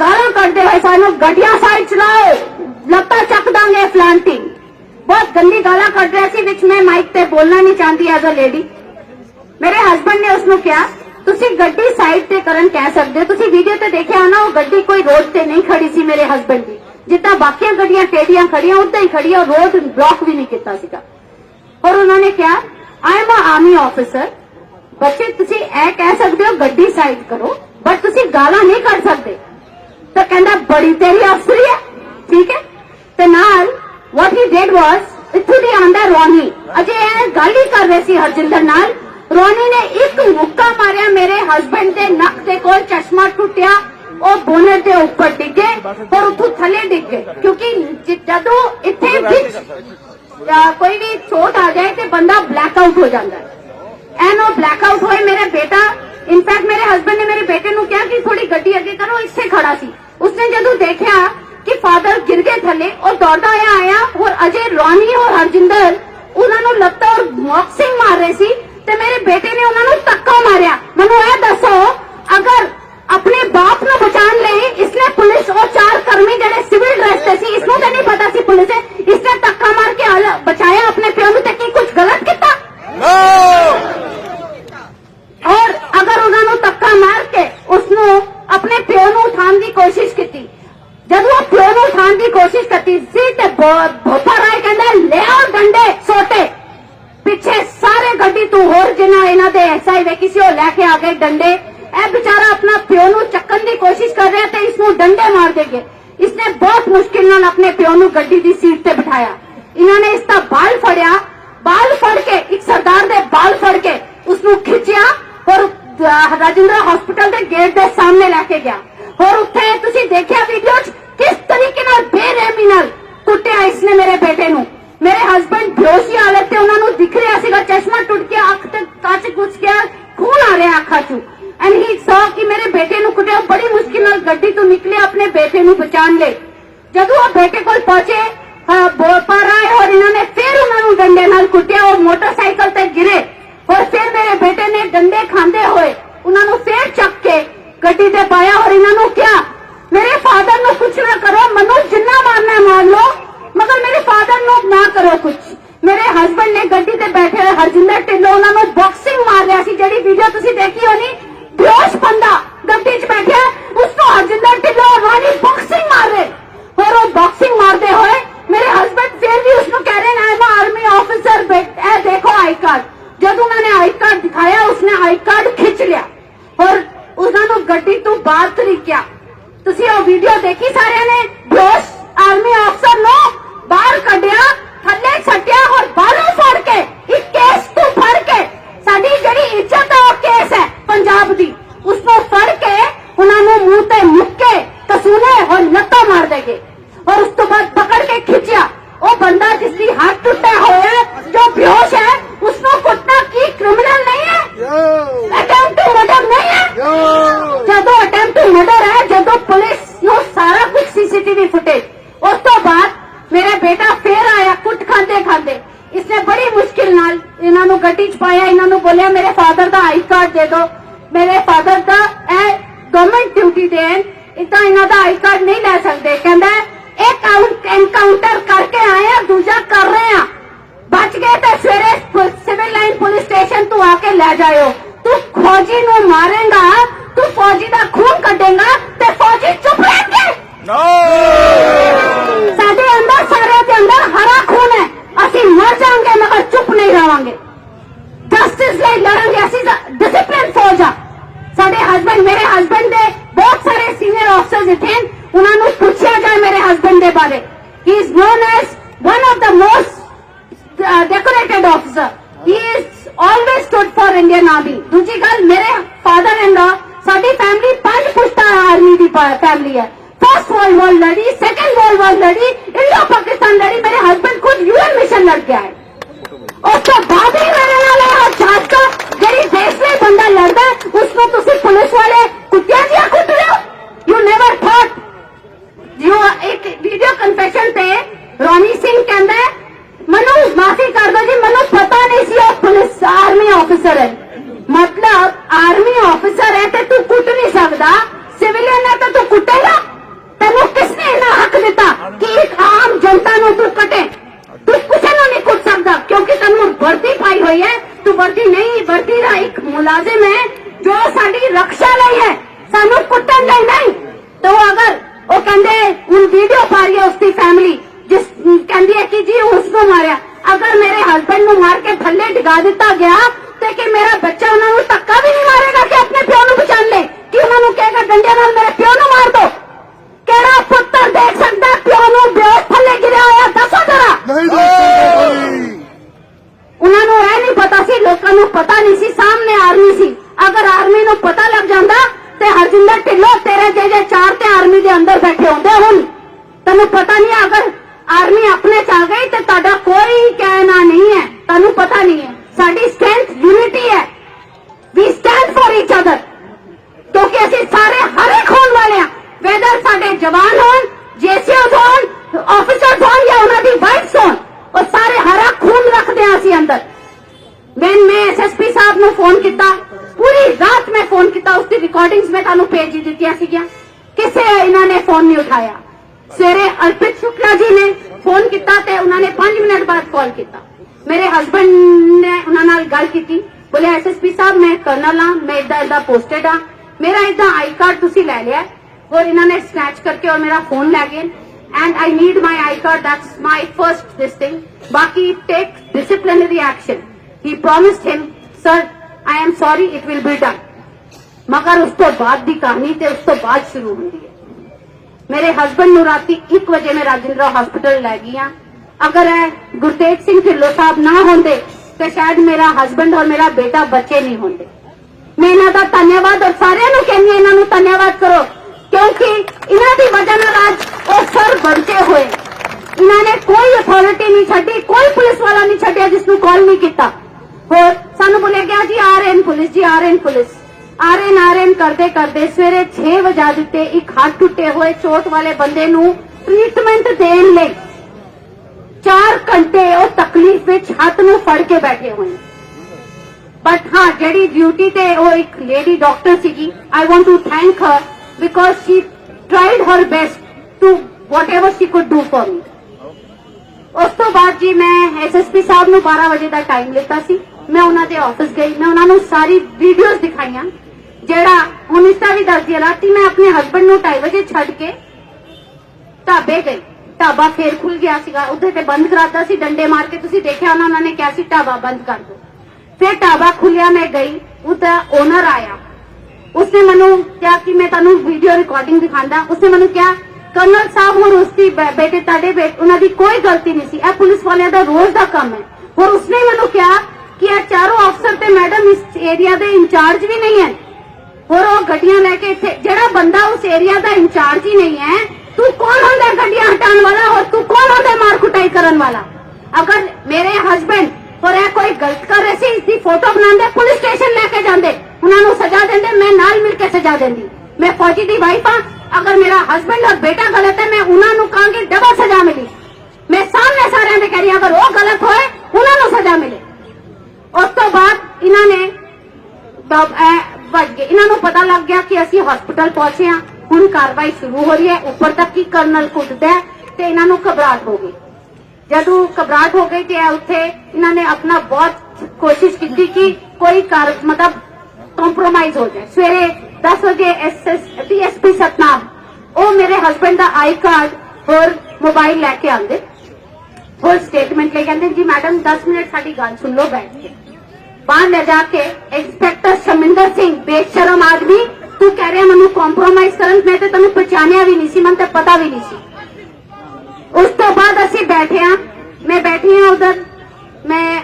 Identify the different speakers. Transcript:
Speaker 1: ਗਾਲਾਂ ਕੱਢਦੇ ਹੋਏ ਸਾਨੂੰ ਗੱਡੀਆਂ ਸਾਈਡ ਚਲਾਓ। ਲੱਤਾਂ ਚੱਕ ਦਾਂਗੇ ਫਲਾਂਟੀ। ਬਹੁਤ ਗੰਦੀ ਗਾਲਾਂ ਕੱਢ ਰਿਹਾ ਸੀ, ਵਿੱਚ ਮੈਂ ਮਾਈਕ ਤੇ ਬੋਲਣਾ ਨਹੀਂ ਚਾਹੁੰਦੀ ਐਜ਼ ਅ ਲੇਡੀ ਮੇਰੇ ਹਸਬੰਡ ਨੇ ਉਸ ਨੂੰ ਕਿਹਾ, ਤੁਸੀਂ ਗੱਡੀ ਸਾਈਡ ਤੇ ਕਰਨ ਕਹਿ ਸਕਦੇ ਹੋ। ਤੁਸੀਂ ਵੀਡੀਓ ਤੇ ਦੇਖਿਆ ਹੋਣਾ, ਉਹ ਗੱਡੀ ਕੋਈ ਰੋਡ ਤੇ ਨਹੀਂ ਖੜੀ ਸੀ ਮੇਰੇ ਹਸਬੰਡ ਦੀ। ਜਿੱਦਾਂ ਬਾਕੀਆਂ ਗੱਡੀਆਂ ਟੇਡੀਆਂ ਖੜੀਆਂ, ਉਦਾਂ ਹੀ ਖੜੀ ਔਰ ਰੋਡ ਬਲੌਕ ਵੀ ਨਹੀਂ ਕੀਤਾ ਸੀਗਾ। ਔਰ ਉਹਨਾਂ ਨੇ ਕਿਹਾ ਆਈ ਐਮ ਆਰਮੀ ਆਫੀਸਰ ਬੱਚੇ, ਤੁਸੀਂ ਇਹ ਕਹਿ ਸਕਦੇ ਹੋ ਗੱਡੀ ਸਾਈਡ ਕਰੋ ਬਟ ਤੁਸੀਂ ਗਾਲਾਂ ਨਹੀਂ ਕੱਢ ਸਕਦੇ। ਤਾਂ ਕਹਿੰਦਾ, ਬੜੀ ਤੇਰੀ ਅਫਸਰੀ ਹੈ। ਠੀਕ ਹੈ? ਤੇ ਨਾਲ ਵਾਟ ਹੀ ਡਿਡ ਵਾਸ ਇੱਥੋਂ ਦੀ ਆਂਦਾ ਰੋਨੀ। ਅਜੇ ਇਹ ਗੱਲ ਹੀ ਕਰ ਰਹੇ ਸੀ ਹਰਜਿੰਦਰ ਨਾਲ। ਰੋਨੀ ਨੇ ਇੱਕ ਮੁੱਕਾ ਮਾਰਿਆ ਮੇਰੇ ਹਸਬੰਡ ਦੇ ਨੱਕ ਦੇ ਕੋਲ, ਚਸ਼ਮਾ ਟੁੱਟਿਆ। ਉਹ ਬੋਨਟ ਦੇ ਉੱਪਰ ਡਿੱਗੇ ਔਰ ਉੱਥੋਂ ਥੱਲੇ ਡਿੱਗ। ਗਏ ਕਿਉਂਕਿ ਜਦੋਂ ਇੱਥੇ ਵਿੱਚ ਕੋਈ ਵੀ ਚੋਟ ਆ ਜਾਏ ਤੇ ਬੰਦਾ ਬਲੈਕ ਆਊਟ ਹੋ ਜਾਂਦਾ ਹੈ। ਐਨ ਉਹ ਬਲੈਕ ਆਊਟ ਹੋਏ ਮੇਰਾ ਬੇਟਾ। ਇਨਫੈਕਟ ਮੇਰੇ ਹਸਬੰਡ ਨੇ ਮੇਰੇ ਬੇਟੇ ਨੂੰ ਕਿਹਾ ਕਿ ਥੋੜੀ ਗੱਡੀ ਅੱਗੇ ਕਰੋ, ਇੱਥੇ ਖੜਾ ਸੀ। ਉਸਨੇ ਜਦੋਂ ਦੇਖਿਆ ਕਿ ਫਾਦਰ ਗਿਰ ਗਏ ਥੱਲੇ, ਉਹ ਦੌੜਦਾ ਹੋਇਆ ਆਇਆ ਔਰ ਅਜੇ ਰੌਨੀ ਔਰ ਹਰਜਿੰਦਰ, ਉਹਨਾਂ ਨੂੰ ਲੱਤਾਂ ਔਰ ਬਾਕਸਿੰਗ ਮਾਰ ਰਹੇ ਸੀ ਤੇ ਮੇਰੇ ਬੇਟੇ ਨੇ ਉਹਨਾਂ ਨੂੰ ਧੱਕਾ ਮਾਰਿਆ ਮੈਨੂੰ ਇਹ ਦੱਸੋ ਅਗਰ ਆਪਣੇ ਬਾਪ ਨੂੰ ਬਚਾਉਣ ਲਈ ਇਸਨੇ ਪੁਲਿਸ ਉਹ ਚਾਰ ਕਰਮੀ ਜਿਹੜੇ ਸਿਵਲ ਡਰੈਸ ਤੇ ਸੀ ਇਸਨੂੰ ਤਾਂ ਨਹੀਂ ਪਤਾ ਸੀ ਪੁਲਿਸ ਹੈ ਇਸਨੇ ਧੱਕਾ ਮਾਰ ਕੇ ਹਲ- ਬਚਾਇਆ ਆਪਣੇ ਪਿਓ ਨੂੰ ਤੇ ਕੀ ਕੁਝ ਗਲਤ ਕੀਤਾ ਔਰ ਅਗਰ ਉਹਨਾਂ ਨੂੰ ਧੱਕਾ ਮਾਰ ਕੇ ਉਸ ਨੂੰ ਆਪਣੇ ਪਿਓ ਨੂੰ ਉਠਾਉਣ ਦੀ ਕੋਸ਼ਿਸ਼ ਕੀਤੀ ਜਦੋਂ ਉਹ ਪਿਓ ਨੂੰ ਉਠਾਉਣ ਦੀ ਕੋਸ਼ਿਸ਼ ਕਰਤੀ ਸੀ ਤੇ ਭੋਪਾ ਰਾਏ ਕਹਿੰਦਾ ਲਿਆਓ ਡੰਡੇ ਸੋਟੇ। ਪਿੱਛੇ ਸਾਰੇ ਗੱਡੀ ਤੋਂ ਹੋਰ ਜਿਨ੍ਹਾਂ ਇਹਨਾਂ ਦੇ ਐਸਆਈ ਵੇ ਕਿਸੇ ਉਹ ਲੈ ਕੇ ਆ ਗਏ ਡੰਡੇ। ਇਹ ਵਿਚਾਰਾ ਆਪਣਾ ਪਿਓ ਨੂੰ ਚੱਕਣ ਦੀ ਕੋਸ਼ਿਸ਼ ਕਰ ਰਿਹਾ ਤੇ ਇਸ ਨੂੰ ਡੰਡੇ ਮਾਰ ਦੇਗੇ। ਇਸਨੇ ਬਹੁਤ ਮੁਸ਼ਕਿਲ ਨਾਲ ਆਪਣੇ ਪਿਓ ਨੂੰ ਗੱਡੀ ਦੀ ਸੀਟ ਤੇ ਬਿਠਾਇਆ। ਇਹਨਾਂ ਨੇ ਇਸ ਦਾ ਬਾਲ ਫੜਿਆ। ਬਾਲ ਫੜ ਕੇ ਇੱਕ ਸਰਦਾਰ ਦੇ ਬਾਲ ਫੜ ਕੇ ਉਸ ਨੂੰ ਖਿੱਚਿਆ ਔਰ ਅਹ, ਰਾਜਿੰਦਰਾ ਹਸਪੀਟਲ ਦੇ ਗੇਟ ਦੇ ਸਾਹਮਣੇ ਲੈ ਕੇ ਗਿਆ। ਔਰ ਉੱਥੇ ਤੁਸੀਂ ਦੇਖਿਆ ਵੀਡੀਓ 'ਚ ਕਿਸ ਤਰੀਕੇ ਨਾਲ ਬੇਰਹਿਮੀ ਨਾਲ ਮੇਰੇ ਬੇਟੇ ਨੂੰ। ਮੇਰੇ ਹਸਬੰਡ ਬੇਹੋਸ਼ੀ ਹਾਲਤ ਤੇ ਉਹਨਾਂ ਨੂੰ ਦਿਖ ਰਿਹਾ ਸੀਗਾ ਚਸ਼ਮਾ ਟੁੱਟ ਕੇ ਅੱਖ ਤੇ ਕੱਚ ਗੁੱਚ ਗਿਆ ਖੂਨ ਆ ਰਿਹਾ ਅੱਖਾਂ 'ਚੋਂ। ਐਂਡ ਹੀ ਸੌ ਕਿ ਮੇਰੇ ਬੇਟੇ ਨੂੰ ਕੁੱਟਿਆ ਬੜੀ ਮੁਸ਼ਕਿਲ ਨਾਲ ਗੱਡੀ ਤੋਂ ਨਿਕਲੇ ਆਪਣੇ ਬੇਟੇ ਨੂੰ ਬਚਾਉਣ ਲਈ। ਜਦੋਂ ਉਹ ਬੇਟੇ ਕੋਲ ਪਹੁੰਚੇ ਹਾਂ, ਬੋਪਾ ਰਾਏ ਔਰ ਇਹਨਾਂ ਨੇ ਫਿਰ ਉਹਨਾਂ ਨੂੰ ਡੰਡੇ ਨਾਲ ਕੁੱਟਿਆ ਉਹ ਮੋਟਰਸਾਈਕਲ ਤੇ ਗਿਰੇ ਔਰ ਫਿਰ ਮੇਰੇ ਬੇਟੇ ਨੇ ਡੰਡੇ ਖਾਂਦੇ ਹੋਏ ਉਹਨਾਂ ਨੂੰ ਫਿਰ ਚੱਕ ਕੇ ਗੱਡੀ ਤੇ ਪਾਇਆ ਔਰ ਇਹਨਾਂ ਨੂੰ ਕਿਹਾ ਮੇਰੇ ਫਾਦਰ ਨੂੰ ਕੁਛ ਨਾ ਕਰੋ ਮੈਨੂੰ ਜਿੰਨਾ ਮਾਰਨਾ ਹੈ ਮਾਰ ਲਓ ਮਗਰ ਮੇਰੇ ਫਾਦਰ ਨੂੰ ਨਾ ਕਰੋ ਕੁਛ ਮੇਰੇ ਹਸਬੰਡ ਨੇ ਗੱਡੀ ਤੇ ਬੈਠੇ ਹੋਏ ਹਰਜਿੰਦਰ ਢਿੱਲੋਂ ਉਹਨਾਂ ਨੂੰ ਬਾਕਸਿੰਗ ਮਾਰ ਰਿਹਾ ਸੀ ਜਿਹੜੀ ਵੀਡੀਓ ਤੁਸੀਂ ਦੇਖੀ ਹੋਣੀ ਬੇਹੋਸ਼ ਬੰਦਾ ਗੱਡੀ 'ਚ ਬੈਠਿਆ ਉਸ ਨੂੰ ਹਰਜਿੰਦਰ ਢਿੱਲੋਂ ਔਰ ਰਾਣੀ ਬਾਕਸਿੰਗ ਮਾਰ ਰਹੇ ਔਰ ਉਹ ਬਾਕਸਿੰਗ ਮਾਰਦੇ ਹੋਏ ਮੇਰੇ ਹਸਬੰਡ ਫਿਰ ਵੀ ਉਸ ਨੂੰ ਕਹਿ ਰਹੇ ਨੇ ਮੈਂ ਆਰਮੀ ਆਫੀਸਰ ਇਹ ਦੇਖੋ ਆਈ ਕਾਰਡ ਜਦ ਉਹਨਾਂ ਨੇ ਆਈ ਕਾਰਡ ਦਿਖਾਇਆ ਉਸਨੇ ਆਈ ਕਾਰਡ ਖਿੱਚ ਲਿਆ ਔਰ ਉਹਨਾਂ ਨੂੰ ਗੱਡੀ ਤੋਂ ਬਾਹਰ ਤਰੀਕਿਆ ਤੁਸੀਂ ਉਹ ਵੀਡੀਓ ਦੇਖੀ ਸਾਰਿਆਂ ਨੇ ਬੋਸ ਆਰਮੀ ਅਫਸਰ ਨੂੰ ਬਾਹਰ ਕੱਢਿਆ ਥੱਲੇ ਛੱਡਿਆ ਔਰ ਬਾਹਰੋਂ ਫੜ ਕੇ ਇੱਕ ਕੇਸ ਤੋਂ ਫੜ ਕੇ ਸਾਡੀ ਜਿਹੜੀ ਇੱਜ਼ਤ ਹੈ ਉਹ ਕੇਸ ਹੈ ਪੰਜਾਬ ਦੀ ਉਸ ਨੂੰ ਫੜ ਕੇ ਉਹਨਾਂ ਨੂੰ ਮੂੰਹ ਤੇ ਮੁੱਕੇ ਕਸੂਨੇ ਔਰ ਲੱਤਾਂ ਮਾਰ ਦੇਗੇ। ਔਰ ਉਸ ਤੋਂ ਬਾਅਦ ਪਕੜ ਕੇ ਖਿੱਚਿਆ। ਉਹ ਬੰਦਾ ਜਿਸ ਦੀ ਹੱਥ ਟੁੱਟਿਆ ਹੋਇਆ ਹੈ, ਜੋ ਬੇਹੋਸ਼ ਹੈ ਉਸ ਨੂੰ ਕੁੱਟਣਾ ਕੀ ਕ੍ਰਿਮੀਨਲ ਨਹੀਂ ਹੈ? ਅਟੈਂਪਟ ਟੂ ਮਰਡਰ ਨਹੀਂ ਹੈ? ਜਦੋਂ ਅਟੈਂਪਟ ਟੂ ਮਰਡਰ ਹੈ ਜਦੋਂ ਪੁਲਿਸ ਨੂੰ ਸਾਰਾ ਕੁਝ ਸੀਸੀਟੀਵੀ ਫੁਟੇਜ ਉਸ ਤੋਂ ਬਾਅਦ ਮੇਰਾ ਬੇਟਾ ਫੇਰ ਆਇਆ ਕੁੱਟ ਖਾਂਦੇ ਖਾਂਦੇ। ਇਸਨੇ ਬੜੀ ਮੁਸ਼ਕਿਲ ਨਾਲ ਇਹਨਾਂ ਨੂੰ ਗੱਡੀ 'ਚ ਪਾਇਆ ਇਹਨਾਂ ਨੂੰ ਬੋਲਿਆ ਮੇਰੇ ਫਾਦਰ ਦਾ ਆਈ ਕਾਰਡ ਦੇ ਦਿਓ। ਮੇਰੇ ਫਾਦਰ ਦਾ ਇਹ ਗਵਰਨਮੈਂਟ ਡਿਊਟੀ ਦੇਣ ਇਦਾਂ ਇਹਨਾਂ ਦਾ ਆਈ ਕਾਰਡ ਨਹੀਂ ਲੈ ਸਕਦੇ। ਕਹਿੰਦਾ ਇੱਕ ਐਨਕਾਊਂਟਰ ਕਰਕੇ ਆਏ ਆ ਦੂਜਾ ਕਰ ਰਹੇ ਆ। ਬਚ ਗਏ ਤਾਂ ਸਵੇਰੇ ਸਿਵਲ ਲਾਈਨ ਪੁਲਿਸ ਸਟੇਸ਼ਨ ਤੋਂ ਆ ਕੇ ਲੈ ਜਾਇਓ। ਤੂੰ ਫੌਜੀ ਨੂੰ ਮਾਰੇਗਾ ਤੂੰ ਫੌਜੀ ਦਾ ਖੂਨ ਕੱਢੇਗਾ ਤੇ ਫੌਜੀ ਚੁੱਪ ਰਹਿਣਗੇ ਸਾਡੇ ਅੰਦਰ ਸਾਰੇ ਦੇ ਅੰਦਰ ਹਰਾ ਖੂਨ ਹੈ। ਅਸੀਂ ਮਰ ਜਾਾਂਗੇ ਮਗਰ ਚੁੱਪ ਨਹੀਂ ਰਵਾਂਗੇ ਜਸਟਿਸ ਲਈ ਲੜਾਂਗੇ ਅਸੀਂ ਡਿਸਪਲਿਨ ਫੌਜ ਆ ਸਾਡੇ ਹਸਬੰਡ ਮੇਰੇ ਹਸਬੰਡ ਦੇ ਬਹੁਤ ਸਾਰੇ ਸੀਨੀਅਰ ਆਫਸਰਸ ਇੱਥੇ ਹਨ। ਉਹਨਾਂ ਨੂੰ ਪੁੱਛਿਆ ਜਾਏ ਮੇਰੇ ਹਸਬੰਡ ਦੇ ਬਾਰੇ ਹੀ is known as one of the most decorated officer he is always stood for Indian army ਦੂਜੀ ਗੱਲ ਮੇਰੇ ਫਾਦਰ ਇਨ ਲਾ ਸਾਡੀ ਫੈਮਿਲੀ ਪੰਜ ਪੁਸ਼ਤਾ ਆਰਮੀ ਦੀ ਫੈਮਿਲੀ ਹੈ ਫਸਟ ਵਰਲਡ ਵਾਰ ਲੜੀ ਸੈਕੰਡ ਵਰਲਡ ਵਾਰ ਲੜੀ ਇੰਡੋ ਪਾਕਿਸਤਾਨ ਲੜੀ ਮੇਰੇ ਹਸਬੰਡ ਖੁਦ ਯੂਐਨ ਮਿਸ਼ਨ ਲੜ ਗਿਆ ਹੈ ਉਸ ਤੋਂ ਬਾਅਦ ਹੀ ਮੇਰੇ ਨਾਲ ਇਹ ਜਾਂਚ ਕਰ ਜਿਹੜੀ ਦੇਸ਼ ਲਈ ਬੰਦਾ ਲੜਦਾ ਹੈ, ਉਸ ਨੂੰ ਤੁਸੀਂ ਪੁਲਿਸ ਕੁੱਟੇਗਾ? ਤੈਨੂੰ ਕਿਸਨੇ ਇਹਨਾਂ ਹੱਕ ਦਿੱਤਾ? ਕਿ ਇੱਕ ਆਮ ਜਨਤਾ ਨੂੰ ਤੂੰ ਕਟੇ? ਤੂੰ ਕਿਸੇ ਨੂੰ ਨਹੀਂ ਕੁੱਟ ਸਕਦਾ, ਕਿਉਂਕਿ ਤੈਨੂੰ ਵਰਦੀ ਪਾਈ ਹੋਈ ਹੈ। ਤੂੰ ਵਰਦੀ ਨਹੀਂ, ਵਰਦੀ ਦਾ ਇੱਕ ਮੁਲਾਜ਼ਮ ਹੈ, ਜੋ ਸਾਡੀ ਰੱਖਿਆ ਲਈ ਹੈ। ਸਾਨੂੰ ਕੁੱਟਣ ਲਈ ਨਹੀਂ। ਤੋ ਅਗਰ ਉਹ ਕਹਿੰਦੇ ਉਹ ਵੀਡੀਓ ਪਾ ਰਹੀ ਹੈ ਉਸਦੀ ਫੈਮਿਲੀ ਜਿਸ ਕਹਿੰਦੀ ਹੈ ਕਿ ਜੀ ਉਸ ਨੂੰ ਮਾਰਿਆ। ਅਗਰ ਮੇਰੇ ਹਸਬੰਡ ਨੂੰ ਮਾਰ ਕੇ ਥੱਲੇ ਡਿਗਾ ਦਿੱਤਾ ਗਿਆ ਕੀਤਾ ਪੂਰੀ ਰਾਤ ਮੈਂ ਫੋਨ ਕੀਤਾ, ਉਸ ਦੀ ਰਿਕਾਰਡਿੰਗਸ ਮੈਂ ਤੁਹਾਨੂੰ ਭੇਜ ਦਿੱਤੀਆਂ ਸੀਗੀਆਂ। ਕਿਸੇ ਇਹਨਾਂ ਨੇ ਫੋਨ ਨਹੀਂ ਉਠਾਇਆ। ਸਵੇਰੇ ਅਰਪਿਤ ਸ਼ੁਕਲਾ ਜੀ ਨੇ ਫੋਨ ਕੀਤਾ ਤੇ ਉਹਨਾਂ ਨੇ 5 ਮਿੰਟ ਬਾਅਦ ਕਾਲ ਕੀਤਾ। ਮੇਰੇ ਹਸਬੰਡ ਨੇ ਉਹਨਾਂ ਨਾਲ ਗੱਲ ਕੀਤੀ। ਬੋਲੇ ਐਸਐਸਪੀ ਸਾਹਿਬ, ਮੈਂ ਕਰਨਲ ਹਾਂ, ਮੈਂ ਇਦਾਂ ਇਦਾਂ ਪੋਸਟਡ ਆ ਮੇਰਾ ਇਦਾਂ ਆਈ ਕਾਰਡ ਤੁਸੀਂ ਲੈ ਲਿਆ ਹੈ। ਔਰ ਇਹਨਾਂ ਨੇ ਸਨੈਚ ਕਰਕੇ ਔਰ ਮੇਰਾ ਫੋਨ ਲੈ ਗਏ। And I need my I card that's my first this thing ਬਾਕੀ take disciplinary action he promised him sir I am sorry it will be done ਮਗਰ ਉਸ ਤੋਂ ਬਾਅਦ ਦੀ ਕਹਾਣੀ ਤੇ ਉਸ ਤੋਂ ਬਾਅਦ ਸ਼ੁਰੂ ਹੁੰਦੀ ਹੈ ਮੇਰੇ ਹਸਬੰਡ ਨੂੰ ਰਾਤੀ 1 ਵਜੇ ਮੈਂ ਰਾਜਿੰਦਰਾ ਹਸਪੀਟਲ ਲੈ ਗਈ ਹਾਂ ਅਗਰ ਇਹ ਗੁਰਤੇਜ ਸਿੰਘ ਢਿੱਲੋਂ ਸਾਹਿਬ ਨਾ ਹੁੰਦੇ ਤੇ ਸ਼ਾਇਦ ਮੇਰਾ ਹਸਬੰਡ ਔਰ ਮੇਰਾ ਬੇਟਾ ਬੱਚੇ ਨਹੀਂ ਹੁੰਦੇ ਮੈਂ ਇਹਨਾਂ ਦਾ ਧੰਨਵਾਦ ਔਰ ਸਾਰਿਆਂ ਨੂੰ ਕਹਿੰਦੀ ਹਾਂ ਇਹਨਾਂ ਨੂੰ ਧੰਨਵਾਦ ਕਰੋ ਕਿਉਂਕਿ ਇਹਨਾਂ ਦੀ ਵਜ੍ਹਾ ਨਾਲ ਅੱਜ ਉਹ ਸਰ ਬਚੇ ਹੋਏ ਇਹਨਾਂ ਨੇ ਕੋਈ ਅਥਾਰਟੀ ਨਹੀਂ ਛੱਡੀ ਕੋਈ ਪੁਲਿਸ ਵਾਲਾ ਨਹੀਂ ਛੱਡਿਆ ਜਿਸ ਨੂੰ ਕਾਲ ਨਹੀਂ ਕੀਤਾ ਹੋਰ ਸਾਨੂੰ ਬੋਲਿਆ ਗਿਆ ਜੀ, ਆ ਰਹੇ ਪੁਲਿਸ ਜੀ, ਆ ਰਹੇ ਪੁਲਿਸ। ਆ ਰਹੇ ਨੇ, ਆ ਕਰਦੇ ਕਰਦੇ ਸਵੇਰੇ 6 ਵਜੇ ਦਿੱਤੇ ਇੱਕ ਹੱਥ ਟੁੱਟੇ ਹੋਏ ਚੋਟ ਵਾਲੇ ਬੰਦੇ ਨੂੰ ਟ੍ਰੀਟਮੈਂਟ ਦੇਣ ਲਈ 4 ਘੰਟੇ ਉਹ ਤਕਲੀਫ ਵਿੱਚ ਹੱਥ ਨੂੰ ਫੜ ਕੇ ਬੈਠੇ ਹੋਏ ਬਟ ਹਾਂ, ਜਿਹੜੀ ਡਿਊਟੀ ਤੇ ਉਹ ਇੱਕ ਲੇਡੀ ਡਾਕਟਰ ਸੀਗੀ I want to thank her because she tried her best to whatever she could do for me ਉਸ ਤੋਂ ਬਾਅਦ ਜੀ ਮੈਂ ਐਸਐਸਪੀ ਸਾਹਿਬ ਨੂੰ 12 ਵਜੇ ਦਾ ਟਾਈਮ ਲਿੱਤਾ ਸੀ। ਮੈਂ ਉਹਨਾਂ ਦੇ ਆਫਿਸ ਗਈ। ਮੈਂ ਉਹਨਾਂ ਨੂੰ ਸਾਰੀ ਵੀਡੀਓਜ਼ ਦਿਖਾਈਆਂ, ਜਿਹੜਾ ਹੁਣ ਇਸ ਦਾ ਵੀ ਦੱਸਦੀ ਰਾਤੀ ਮੈਂ ਆਪਣੇ ਹਸਬੰਡ ਨੂੰ 2:30 ਵਜੇ ਛੱਡ ਕੇ ਢਾਬੇ ਗਈ। ਢਾਬਾ ਫੇਰ ਖੁੱਲ ਗਿਆ ਸੀਗਾ। ਉੱਥੇ ਤੇ ਬੰਦ ਕਰਾਤਾ ਸੀ। ਡੰਡੇ ਮਾਰ ਕੇ ਤੁਸੀਂ ਦੇਖਿਆ ਉਹਨਾਂ ਨੇ ਕਿਹਾ ਸੀ, ਢਾਬਾ ਬੰਦ ਕਰ ਦਿਓ। ਫਿਰ ਢਾਬਾ ਖੁੱਲਿਆ ਮੈਂ ਗਈ। ਉਹਦਾ ਓਨਰ ਆਇਆ। ਉਸਨੇ ਮੈਨੂੰ ਕਿਹਾ ਕਿ ਮੈਂ ਤੁਹਾਨੂੰ ਵੀਡੀਓ ਰਿਕਾਰਡਿੰਗ ਦਿਖਾਉਂਦਾ। ਉਸਨੇ ਮੈਨੂੰ ਕਿਹਾ ਕਰਨਲ ਸਾਹਿਬ ਹੁਣ ਉਸਦੀ ਬੇਟੇ ਤੁਹਾਡੇ ਉਹਨਾਂ ਦੀ ਕੋਈ ਗਲਤੀ ਨਹੀਂ ਸੀ। ਇਹ ਪੁਲਿਸ ਵਾਲਿਆਂ ਦਾ ਰੋਜ਼ ਦਾ ਕੰਮ ਹੈ। ਹੋਰ ਉਸਨੇ ਮੈਨੂੰ ਕਿਹਾ ਕਿ ਇਹ ਚਾਰੋਂ ਅਫਸਰ ਤੇ ਮੈਡਮ ਇਸ ਏਰੀਆ ਦੇ ਇੰਚਾਰਜ ਵੀ ਨਹੀਂ ਹੈ। ਹੋਰ ਉਹ ਗੱਡੀਆਂ ਲੈ ਕੇ ਇੱਥੇ ਜਿਹੜਾ ਬੰਦਾ ਉਸ ਏਰੀਆ ਦਾ ਇੰਚਾਰਜ ਹੀ ਨਹੀਂ ਹੈ, ਤੂੰ ਕੌਣ ਹੁੰਦਾ ਗੱਡੀਆਂ ਹਟਾਉਣ ਵਾਲਾ? ਔਰ ਤੂੰ ਕੌਣ ਹੁੰਦਾ ਮਾਰ ਕੁਟਾਈ ਕਰਨ ਵਾਲਾ? ਅਗਰ ਮੇਰੇ ਹਸਬੰਡ ਔਰ ਇਹ ਕੋਈ ਗਲਤ ਕਰ ਰਹੇ ਸੀ ਇਸ ਦੀ ਫੋਟੋ ਬਣਾਉਂਦੇ, ਪੁਲਿਸ ਸਟੇਸ਼ਨ ਲੈ ਕੇ ਜਾਂਦੇ, ਉਹਨਾਂ ਨੂੰ ਸਜ਼ਾ ਦਿੰਦੇ, ਮੈਂ ਨਾਲ ਮਿਲ ਕੇ ਸਜ਼ਾ ਦਿੰਦੀ। ਮੈਂ ਫੌਜੀ ਦੀ ਵਾਈਫ ਆ ਅਗਰ ਮੇਰਾ ਹਸਬੰਡ ਔਰ ਬੇਟਾ ਗਲਤ ਹੈ, ਮੈਂ ਉਹਨਾਂ ਨੂੰ ਕਹਾਂਗੀ ਡਬਲ ਸਜ਼ਾ ਮਿਲੀ। ਮੈਂ ਸਾਹਮਣੇ ਸਾਰਿਆਂ ਦੇ ਕਹਿ ਰਹੀ ਅਗਰ ਉਹ ਗਲਤ ਹੋਏ, ਉਹਨਾਂ ਨੂੰ ਸਜ਼ਾ ਮਿਲੇ। ਉਸ ਤੋਂ ਬਾਅਦ ਇਹਨਾਂ ਨੇ ਵੱਜ ਗਏ। ਇਹਨਾਂ ਨੂੰ ਪਤਾ ਲੱਗ ਗਿਆ ਕਿ ਅਸੀਂ ਹਸਪੀਟਲ ਪਹੁੰਚੇ ਹਾਂ। ਹੁਣ ਕਾਰਵਾਈ ਸ਼ੁਰੂ ਹੋ ਰਹੀ ਹੈ। ਉੱਪਰ ਤੱਕ ਹੀ ਕਰਨਲ ਕੁੱਟਦਾ ਤੇ ਇਹਨਾਂ ਨੂੰ ਘਬਰਾਹਟ ਹੋ ਗਈ। ਜਦੋਂ ਘਬਰਾਹਟ ਹੋ ਗਈ ਤੇ ਉੱਥੇ ਇਹਨਾਂ ਨੇ ਆਪਣਾ ਬਹੁਤ ਕੋਸ਼ਿਸ਼ ਕੀਤੀ ਕਿ ਕੋਈ ਕਾਰ ਮਤਲਬ ਕੰਪਰੋਮਾਈਜ਼ ਹੋ ਜਾਏ। ਸਵੇਰੇ 10 ਵਜੇ ਐਸਐਸ ਡੀਐਸਪੀ ਸਤਨਾਮ, ਉਹ ਮੇਰੇ ਹਸਬੰਡ ਦਾ ਆਈ ਕਾਰਡ ਹੋਰ ਮੋਬਾਈਲ ਲੈ ਕੇ ਆਂਦੇ ਹੋਰ ਸਟੇਟਮੈਂਟ ਲੈ ਕਹਿੰਦੇ ਜੀ ਮੈਡਮ 10 ਮਿੰਟ ਸਾਡੀ ਗੱਲ ਸੁਣ ਲਓ ਬੈਠ ਕੇ। ਬਾਹਰ ਲੈ ਜਾ ਕੇ ਇੰਸਪੈਕਟਰ ਸ਼ਮਿੰਦਰ ਸਿੰਘ, ਬੇਸ਼ਰਮ ਆਦਮੀ, ਤੂੰ ਕਹਿ ਰਿਹਾ ਮੈਨੂੰ ਕੰਪਰੋਮਾਈਜ਼ ਕਰਨ, ਮੈਂ ਤੇ ਤੈਨੂੰ ਪਛਾਣਿਆ ਵੀ ਨਹੀਂ ਸੀ, ਮੈਨੂੰ ਤੇ ਪਤਾ ਵੀ ਨਹੀਂ ਸੀ। ਉਸ ਤੋਂ ਬਾਅਦ ਅਸੀਂ ਬੈਠੇ ਹਾਂ, ਮੈਂ ਬੈਠੀ ਆ ਉਧਰ, ਮੈਂ